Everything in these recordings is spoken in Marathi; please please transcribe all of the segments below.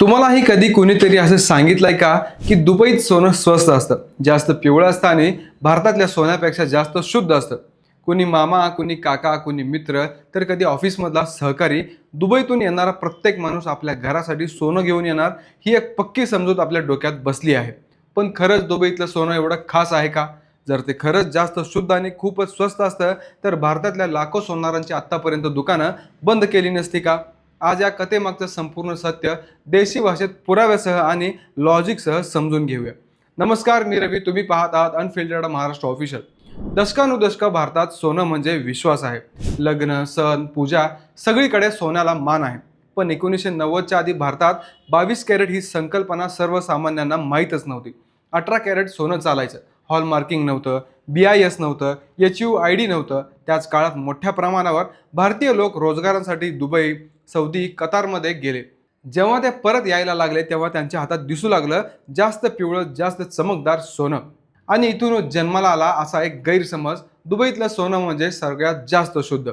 तुम्हालाही कधी कुणीतरी असं सांगितलंय का की दुबईत सोनं स्वस्त असतं? जास्त पिवळं असतं आणि भारतातल्या सोन्यापेक्षा जास्त शुद्ध असतं. कुणी मामा कुणी काका कुणी मित्र तर कधी ऑफिसमधला सहकारी दुबईतून येणारा प्रत्येक माणूस आपल्या घरासाठी सोनं घेऊन येणार ही एक पक्की समजूत आपल्या डोक्यात बसली आहे. पण खरंच दुबईतलं सोनं एवढं खास आहे का? जर ते खरंच जास्त शुद्ध आणि खूपच स्वस्त असतं तर भारतातल्या लाखो सोनारांची आत्तापर्यंत दुकानं बंद केली नसती का? आज या कथेमागचं संपूर्ण सत्य देशी भाषेत पुराव्यासह आणि लॉजिकसह समजून घेऊया. नमस्कार मी रवी. तुम्ही पाहत आहात अनफिल्टर्ड महाराष्ट्र ऑफिशियल दशकानुदशका भारतात सोनं म्हणजे विश्वास आहे. लग्न सण पूजा सगळीकडे सोन्याला मान आहे. पण एकोणीसशे नव्वदच्या आधी भारतात बावीस कॅरेट ही संकल्पना सर्वसामान्यांना माहीतच नव्हती. अठरा कॅरेट सोनं चालायचं. हॉलमार्किंग नव्हतं बी आय एस नव्हतं एच यू आय डी नव्हतं. त्याच काळात मोठ्या प्रमाणावर भारतीय लोक रोजगारांसाठी दुबई सौदी कतारमध्ये गेले. जेव्हा ते परत यायला लागले तेव्हा त्यांच्या हातात दिसू लागलं जास्त पिवळं जास्त चमकदार सोनं. आणि इथूनच जन्माला आला असा एक गैरसमज दुबईतलं सोनं म्हणजे सगळ्यात जास्त शुद्ध.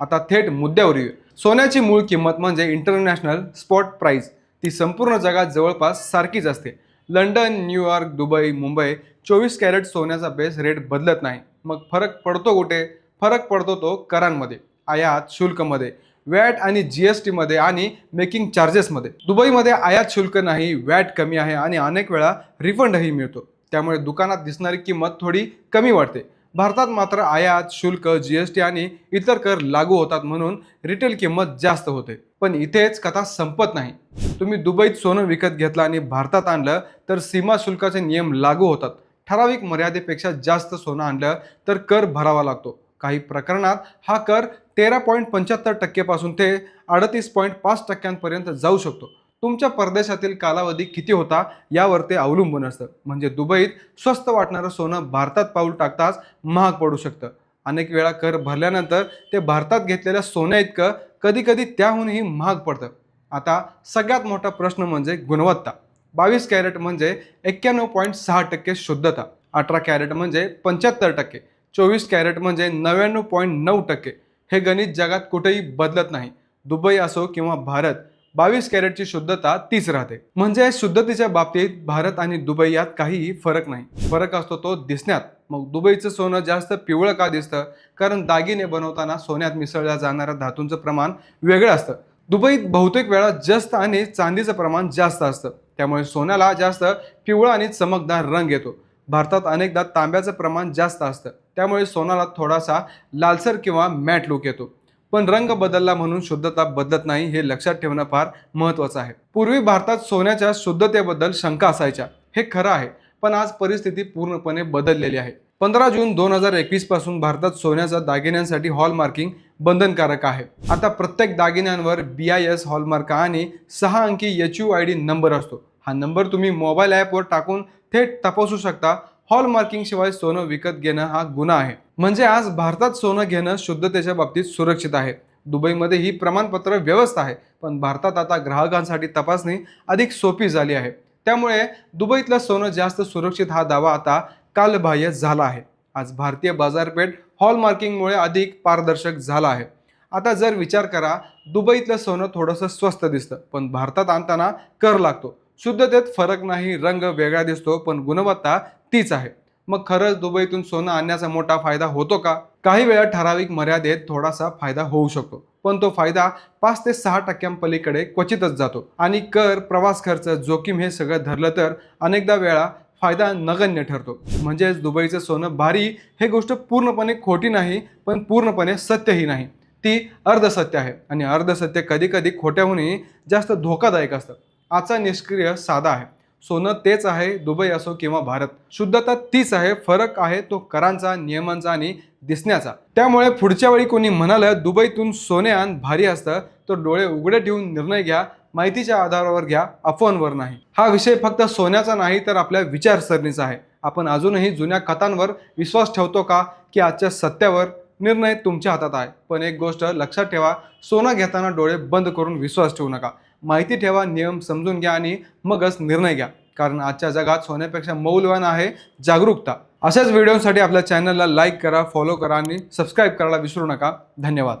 आता थेट मुद्द्यावर येऊ सोन्याची मूळ किंमत म्हणजे इंटरनॅशनल स्पॉट प्राईज ती संपूर्ण जगात जवळपास सारखीच असते. लंडन न्यूयॉर्क दुबई मुंबई चोवीस कॅरेट सोन्याचा बेस रेट बदलत नाही. मग फरक पडतो कुठे? फरक पडतो तो करांमध्ये आयात शुल्कमध्ये वॅट आणि जी एस टीमध्ये आणि मेकिंग चार्जेसमध्ये. दुबईमध्ये आयात शुल्क नाही वॅट कमी आहे आणि अनेक वेळा रिफंडही मिळतो. त्यामुळे दुकानात दिसणारी किंमत थोडी कमी वाटते भारतात मात्र आयात शुल्क जी एस टी आणि इतर कर लागू होतात म्हणून रिटेल किंमत जास्त होते. पण इथेच कथा संपत नाही. तुम्ही दुबईत सोनं विकत घेतलं आणि भारतात आणलं तर सीमा शुल्काचे नियम लागू होतात. ठराविक मर्यादेपेक्षा जास्त सोनं आणलं तर कर भरावा लागतो. काही प्रकरणात हा कर तेरा पॉईंट पंच्याहत्तर टक्केपासून ते अडतीस पॉईंट पाच टक्क्यांपर्यंत जाऊ शकतो. तुमच्या परदेशातील कालावधी किती होता यावर ते अवलंबून असतं. म्हणजे दुबईत स्वस्त वाटणारं सोनं भारतात पाऊल टाकताच महाग पडू शकतं. अनेक वेळा कर भरल्यानंतर ते भारतात घेतलेल्या सोन्या इतकं कधी कधी त्याहूनही महाग पडतं. आता सगळ्यात मोठा प्रश्न म्हणजे गुणवत्ता. बावीस कॅरेट म्हणजे एक्क्याण्णव पॉईंट सहा टक्के शुद्धता. अठरा कॅरेट म्हणजे पंच्याहत्तर टक्के. चोवीस कॅरेट म्हणजे नव्याण्णव पॉईंट नऊ टक्के. हे गणित जगात कुठेही बदलत नाही. दुबई असो किंवा भारत बावीस कॅरेटची शुद्धता तीच राहते. म्हणजे शुद्धतेच्या बाबतीत भारत आणि दुबई यात काहीही फरक नाही. फरक असतो तो दिसण्यात. मग दुबईचं सोनं जास्त पिवळं का दिसतं? कारण दागिने बनवताना सोन्यात मिसळल्या जाणाऱ्या धातूंचं प्रमाण वेगळं असतं. दुबईत बहुतेक वेळा जस्त आणि चांदीचं प्रमाण जास्त असतं. त्यामुळे सोन्याला जास्त पिवळा आणि चमकदार रंग येतो. भारतात अनेकदा तांब्याचं प्रमाण जास्त असतं. त्यामुळे सोन्याला थोडासा लालसर किंवा मॅट लुक येतो. पण रंग बदलला म्हणून शुद्धता बदलत नाही हे लक्षात ठेवणं फार महत्त्वाचं आहे. पूर्वी भारतात सोन्याच्या शुद्धतेबद्दल शंका असायच्या. हे खरं आहे. पण आज परिस्थिती पूर्णपणे बदललेली आहे. पंधरा जून दोन हजार एकवीसपासून भारतात सोन्याच्या दागिन्यांसाठी हॉलमार्किंग बंधनकारक आहे. आता प्रत्येक दागिन्यांवर बी आय एस हॉलमार्क आणि सहा अंकी H U I D number असतो. हा नंबर तुम्ही मोबाईल ॲपवर टाकून थेट तपासू शकता. हॉलमार्किंग शिवाय सोनं विकत घेणं हा गुन्हा आहे. म्हणजे आज भारतात सोनं घेणं शुद्धतेच्या बाबतीत सुरक्षित आहे. दुबईमध्ये ही प्रमाणपत्र व्यवस्था आहे पण भारतात आता ग्राहकांसाठी तपासणी अधिक सोपी झाली आहे. त्यामुळे दुबईतलं सोनं जास्त सुरक्षित हा दावा आता कालबाह्य झाला आहे. आज भारतीय बाजारपेठ हॉलमार्किंगमुळे अधिक पारदर्शक झाला आहे. आता जर विचार करा दुबईतलं सोनं थोडंसं स्वस्त दिसतं पण भारतात आणताना कर लागतो. शुद्धतेत फरक नाही रंग वेगळा दिसतो पण गुणवत्ता तीच आहे. मग खरंच दुबईतून सोनं आणण्याचा मोठा फायदा होतो का? काही वेळा ठराविक मर्यादेत थोडासा फायदा होऊ शकतो. पण तो फायदा पाच ते सहा टक्क्यांपलीकडे क्वचितच जातो. आणि कर प्रवास खर्च जोखीम हे सगळं धरलं तर अनेकदा वेळा फायदा नगण्य ठरतो. म्हणजेच दुबईचं सोनं भारी हे गोष्ट पूर्णपणे खोटी नाही पण पूर्णपणे सत्यही नाही. ती अर्धसत्य आहे. आणि अर्धसत्य कधी कधी खोट्याहूनही जास्त धोकादायक असतं. आजचा निष्क्रिय साधा आहे. सोनं तेच आहे दुबई असो किंवा भारत. शुद्धता तीच आहे फरक आहे तो करांचा नियमांचा आणि दिसण्याचा. त्यामुळे पुढच्या वेळी कोणी म्हणालं दुबईतून सोने आण भारी असतं. तर डोळे उघडे ठेवून निर्णय घ्या माहितीच्या आधारावर घ्या अफवांवर नाही. हा विषय फक्त सोन्याचा नाही तर आपल्या विचारसरणीचा आहे. आपण अजूनही जुन्या कथांवर विश्वास ठेवतो का की आजच्या सत्यावर निर्णय तुमच्या हातात आहे. पण एक गोष्ट लक्षात ठेवा सोनं घेताना डोळे बंद करून विश्वास ठेवू नका. माहिती ठेवा नियम समजून घ्या आणि मगच निर्णय घ्या. कारण आजच्या जगात सोन्यापेक्षा मौल्यवान आहे जागरूकता. अशाच व्हिडिओसाठी आपल्या चॅनलला लाईक करा फॉलो करा आणि सबस्क्राईब करायला विसरू नका. धन्यवाद.